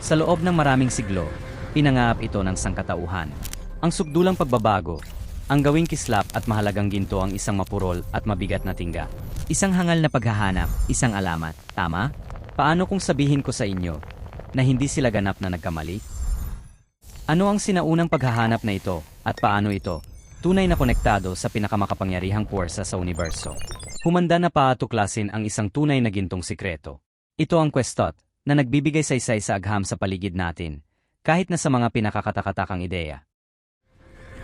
Sa loob ng maraming siglo, pinangaap ito ng sangkatauhan. Ang sukdulang pagbabago, ang gawing kislap at mahalagang ginto ang isang mapurol at mabigat na tingga. Isang hangal na paghahanap, isang alamat, tama? Paano kung sabihin ko sa inyo na hindi sila ganap na nagkamali? Ano ang sinaunang paghahanap na ito at paano ito tunay na konektado sa pinakamakapangyarihang puwersa sa universo? Humanda na paatuklasin ang isang tunay na gintong sikreto. Ito ang questot na nagbibigay saysay sa agham sa paligid natin, kahit na sa mga pinakakatakatakang ideya.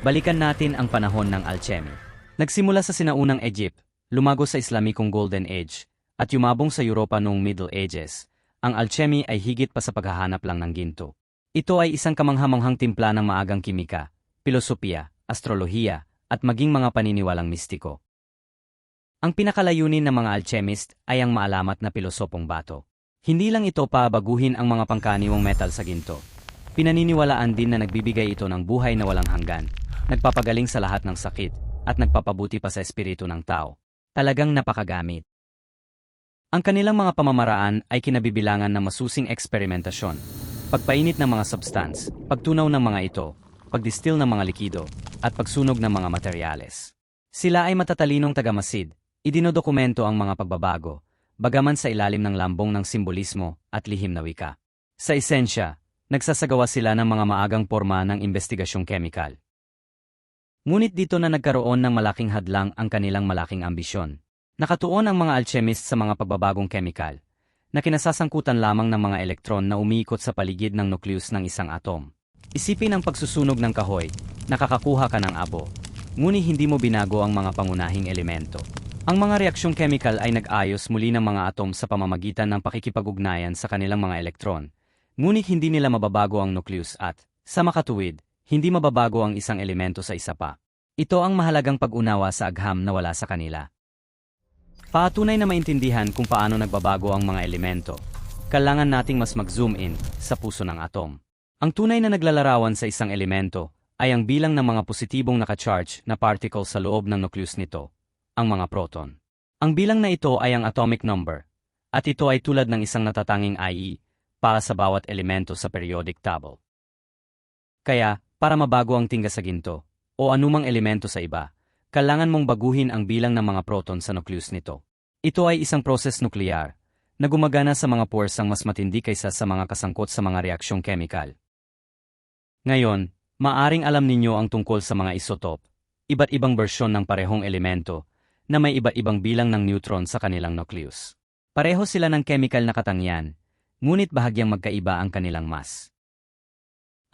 Balikan natin ang panahon ng alchemy. Nagsimula sa sinaunang Egypt, lumago sa Islamikong Golden Age, at yumabong sa Europa noong Middle Ages. Ang alchemy ay higit pa sa paghahanap lang ng ginto. Ito ay isang kamanghamanghang timpla ng maagang kimika, pilosopiya, astrolohiya, at maging mga paniniwalang mistiko. Ang pinakalayunin ng mga alchemist ay ang maalamat na pilosopong bato. Hindi lang ito pa baguhin ang mga pangkaniwang metal sa ginto. Pinaniniwalaan din na nagbibigay ito ng buhay na walang hanggan, nagpapagaling sa lahat ng sakit, at nagpapabuti pa sa espiritu ng tao. Talagang napakagamit. Ang kanilang mga pamamaraan ay kinabibilangan ng masusing eksperimentasyon, pagpainit ng mga substance, pagtunaw ng mga ito, pagdistil ng mga likido, at pagsunog ng mga materyales. Sila ay matatalinong tagamasid, idinodokumento ang mga pagbabago, bagaman sa ilalim ng lambong ng simbolismo at lihim na wika. Sa esensya, nagsasagawa sila ng mga maagang forma ng investigasyong kemikal. Ngunit dito na nagkaroon ng malaking hadlang ang kanilang malaking ambisyon. Nakatuon ang mga alchemist sa mga pagbabagong kemikal, na kinasasangkutan lamang ng mga elektron na umiikot sa paligid ng nukleus ng isang atom. Isipin ang pagsusunog ng kahoy, nakakakuha ka ng abo, ngunit hindi mo binago ang mga pangunahing elemento. Ang mga reaksyong chemical ay nag-ayos muli ng mga atom sa pamamagitan ng pakikipag-ugnayan sa kanilang mga elektron, ngunit hindi nila mababago ang nukleus at, sa makatuwid, hindi mababago ang isang elemento sa isa pa. Ito ang mahalagang pag-unawa sa agham na wala sa kanila. Patunay na maintindihan kung paano nagbabago ang mga elemento, kailangan nating mas mag-zoom in sa puso ng atom. Ang tunay na naglalarawan sa isang elemento ay ang bilang ng mga positibong nakacharge na particles sa loob ng nucleus nito, ang mga proton. Ang bilang na ito ay ang atomic number, at ito ay tulad ng isang natatanging IE para sa bawat elemento sa periodic table. Kaya, para mabago ang tingga sa ginto, o anumang elemento sa iba, kailangan mong baguhin ang bilang ng mga proton sa nucleus nito. Ito ay isang proses nuklear na gumagana sa mga puwersang mas matindi kaysa sa mga kasangkot sa mga reaksyong chemical. Ngayon, maaring alam ninyo ang tungkol sa mga isotop, iba't ibang bersyon ng parehong elemento na may iba't ibang bilang ng neutron sa kanilang nucleus. Pareho sila ng chemical na katangian, ngunit bahagyang magkaiba ang kanilang mass.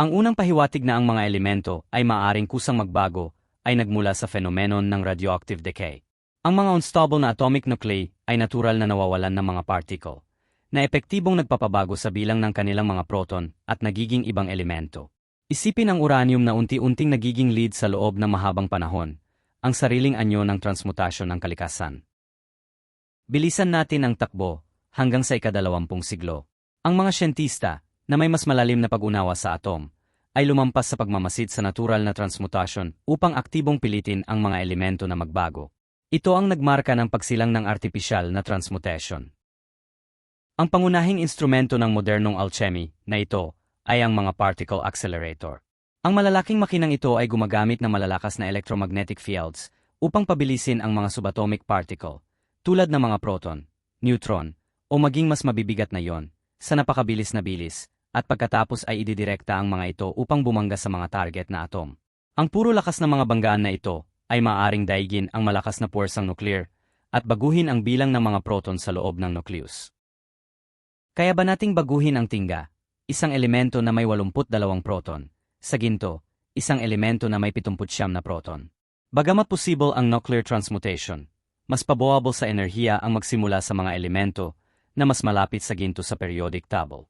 Ang unang pahiwatig na ang mga elemento ay maaring kusang magbago ay nagmula sa fenomenon ng radioactive decay. Ang mga unstable na atomic nuclei ay natural na nawawalan ng mga particle, na epektibong nagpapabago sa bilang ng kanilang mga proton at nagiging ibang elemento. Isipin ang uranium na unti-unting nagiging lead sa loob ng mahabang panahon, ang sariling anyo ng transmutasyon ng kalikasan. Bilisan natin ang takbo hanggang sa ikadalawampung siglo. Ang mga siyentista, na may mas malalim na pag-unawa sa atom, ay lumampas sa pagmamasid sa natural na transmutasyon upang aktibong pilitin ang mga elemento na magbago. Ito ang nagmarka ng pagsilang ng artificial na transmutation. Ang pangunahing instrumento ng modernong alchemy na ito ay ang mga particle accelerator. Ang malalaking makinang ito ay gumagamit ng malalakas na electromagnetic fields upang pabilisin ang mga subatomic particle, tulad ng mga proton, neutron, o maging mas mabibigat na yon, sa napakabilis na bilis, at pagkatapos ay ididirekta ang mga ito upang bumangga sa mga target na atom. Ang puro lakas ng mga banggaan na ito ay maaaring daigin ang malakas na puwersang nuklear at baguhin ang bilang ng mga proton sa loob ng nucleus. Kaya ba nating baguhin ang tingga, isang elemento na may 82 proton, sa ginto, isang elemento na may 79 na proton? Bagamat posible ang nuclear transmutation, mas paboable sa enerhiya ang magsimula sa mga elemento na mas malapit sa ginto sa periodic table.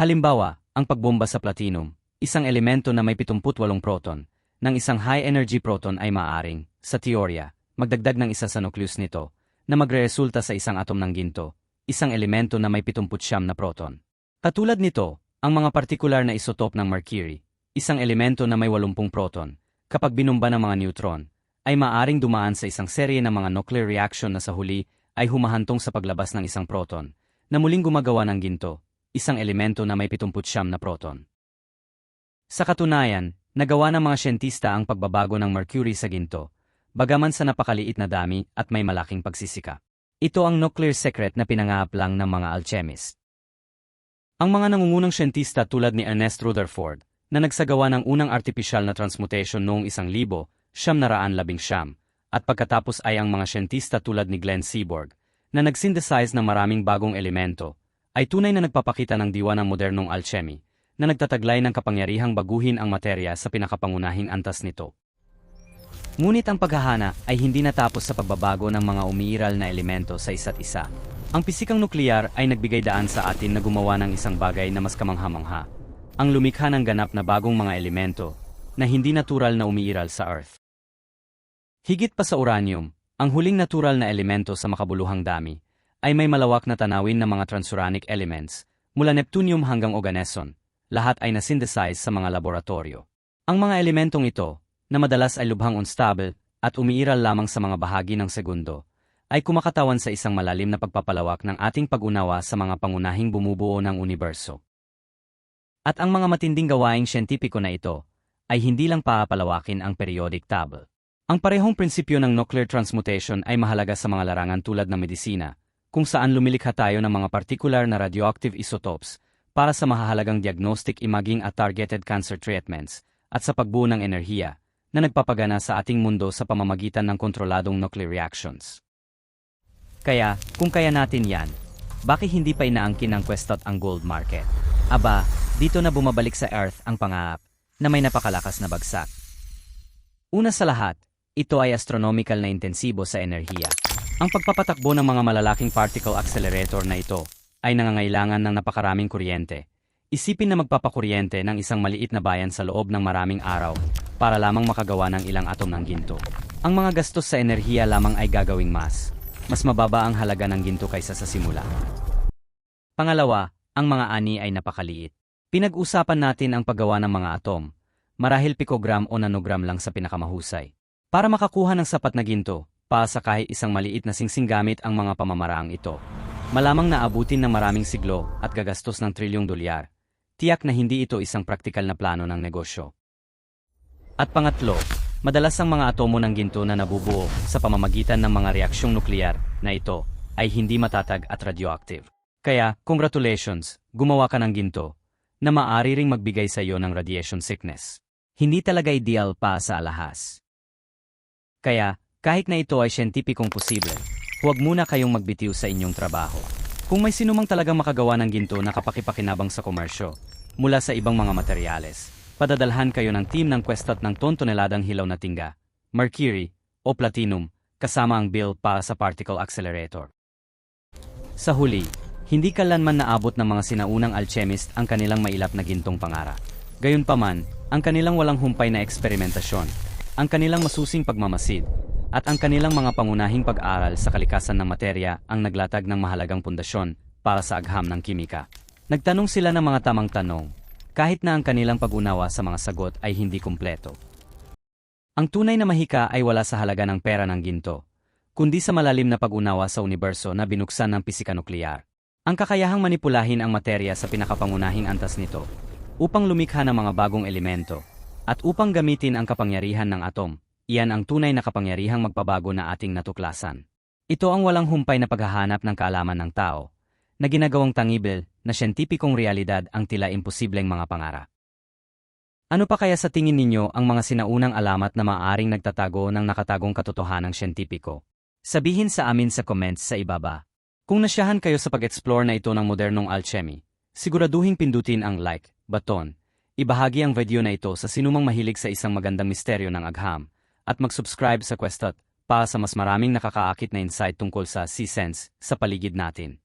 Halimbawa, ang pagbomba sa platinum, isang elemento na may 78 proton, ng isang high-energy proton ay maaring, sa teorya, magdagdag ng isa sa nucleus nito, na magreresulta sa isang atom ng ginto, isang elemento na may 79 na proton. Katulad nito, ang mga partikular na isotop ng mercury, isang elemento na may 80 proton, kapag binumba ng mga neutron, ay maaring dumaan sa isang serye ng mga nuclear reaction na sa huli ay humahantong sa paglabas ng isang proton, na muling gumagawa ng ginto, isang elemento na may 79 na proton. Sa katunayan, nagawa ng mga siyentista ang pagbabago ng mercury sa ginto, bagaman sa napakaliit na dami at may malaking pagsisika. Ito ang nuclear secret na pinangaap lang ng mga alchemist. Ang mga nangungunang siyentista tulad ni Ernest Rutherford, na nagsagawa ng unang artificial na transmutation noong isang libo, siyam naraan labing siyam, at pagkatapos ay ang mga siyentista tulad ni Glenn Seaborg, na nagsynthesize ng maraming bagong elemento, ay tunay na nagpapakita ng diwa ng modernong alchemy, na nagtataglay ng kapangyarihang baguhin ang materya sa pinakapangunahing antas nito. Ngunit ang paghahana ay hindi natapos sa pagbabago ng mga umiiral na elemento sa isa't isa. Ang pisikang nuklear ay nagbigay daan sa atin na gumawa ng isang bagay na mas kamangha-mangha. Ang lumikha ng ganap na bagong mga elemento na hindi natural na umiiral sa Earth. Higit pa sa uranium, ang huling natural na elemento sa makabuluhang dami ay may malawak na tanawin ng mga transuranic elements mula neptunium hanggang oganeson. Lahat ay nasynthesize sa mga laboratorio. Ang mga elementong ito na madalas ay lubhang unstable at umiiral lamang sa mga bahagi ng segundo, ay kumakatawan sa isang malalim na pagpapalawak ng ating pag-unawa sa mga pangunahing bumubuo ng universo. At ang mga matinding gawaing siyentipiko na ito ay hindi lang paapalawakin ang periodic table. Ang parehong prinsipyo ng nuclear transmutation ay mahalaga sa mga larangan tulad ng medisina, kung saan lumilikha tayo ng mga partikular na radioactive isotopes para sa mahahalagang diagnostic imaging at targeted cancer treatments, at sa pagbuo ng enerhiya, na nagpapagana sa ating mundo sa pamamagitan ng kontroladong nuclear reactions. Kaya, kung kaya natin yan, bakit hindi pa inaangkin ng Questot ang gold market? Aba, dito na bumabalik sa Earth ang pangaap na may napakalakas na bagsak. Una sa lahat, ito ay astronomical na intensibo sa enerhiya. Ang pagpapatakbo ng mga malalaking particle accelerator na ito ay nangangailangan ng napakaraming kuryente. Isipin na magpapakuryente ng isang maliit na bayan sa loob ng maraming araw para lamang makagawa ng ilang atom ng ginto. Ang mga gastos sa enerhiya lamang ay gagawing mas. Mas mababa ang halaga ng ginto kaysa sa simula. Pangalawa, ang mga ani ay napakaliit. Pinag-usapan natin ang paggawa ng mga atom, marahil pikogram o nanogram lang sa pinakamahusay. Para makakuha ng sapat na ginto, pa kahit isang maliit na singsing gamit ang mga pamamaraang ito. Malamang naabutin ng maraming siglo at gagastos ng trilyong dolyar. Tiyak na hindi ito isang praktikal na plano ng negosyo. At pangatlo, madalas ang mga atomo ng ginto na nabubuo sa pamamagitan ng mga reaksyong nuklear na ito ay hindi matatag at radioactive. Kaya, congratulations, gumawa ka ng ginto na maaari ring magbigay sa iyo ng radiation sickness. Hindi talaga ideal pa sa alahas. Kaya, kahit na ito ay siyentipikong posible, huwag muna kayong magbitiw sa inyong trabaho. Kung may sinumang talagang makagawa ng ginto na kapakipakinabang sa komersyo, mula sa ibang mga materyales, padadalhan kayo ng team ng Questat ng ton toneladang hilaw na tingga, mercury, o platinum, kasama ang bill para sa particle accelerator. Sa huli, hindi kalanman naabot ng mga sinaunang alchemist ang kanilang mailap na gintong pangara. Gayunpaman, ang kanilang walang humpay na eksperimentasyon, ang kanilang masusing pagmamasid, at ang kanilang mga pangunahing pag-aral sa kalikasan ng materya ang naglatag ng mahalagang pundasyon para sa agham ng kimika. Nagtanong sila ng mga tamang tanong, kahit na ang kanilang pag-unawa sa mga sagot ay hindi kumpleto. Ang tunay na mahika ay wala sa halaga ng pera ng ginto, kundi sa malalim na pag-unawa sa universo na binuksan ng pisika nuklear. Ang kakayahang manipulahin ang materya sa pinakapangunahing antas nito, upang lumikha ng mga bagong elemento, at upang gamitin ang kapangyarihan ng atom, iyan ang tunay na kapangyarihang magpabago na ating natuklasan. Ito ang walang humpay na paghahanap ng kaalaman ng tao, na ginagawang tangible na siyentipikong realidad ang tila imposibleng mga pangara. Ano pa kaya sa tingin ninyo ang mga sinaunang alamat na maaaring nagtatago ng nakatagong katotohanang siyentipiko? Sabihin sa amin sa comments sa ibaba. Kung nasyahan kayo sa pag-explore na ito ng modernong alchemy, siguraduhin pindutin ang like button, ibahagi ang video na ito sa sinumang mahilig sa isang magandang misteryo ng agham, at mag-subscribe sa Questot para sa mas maraming nakakaakit na insight tungkol sa C-Sense sa paligid natin.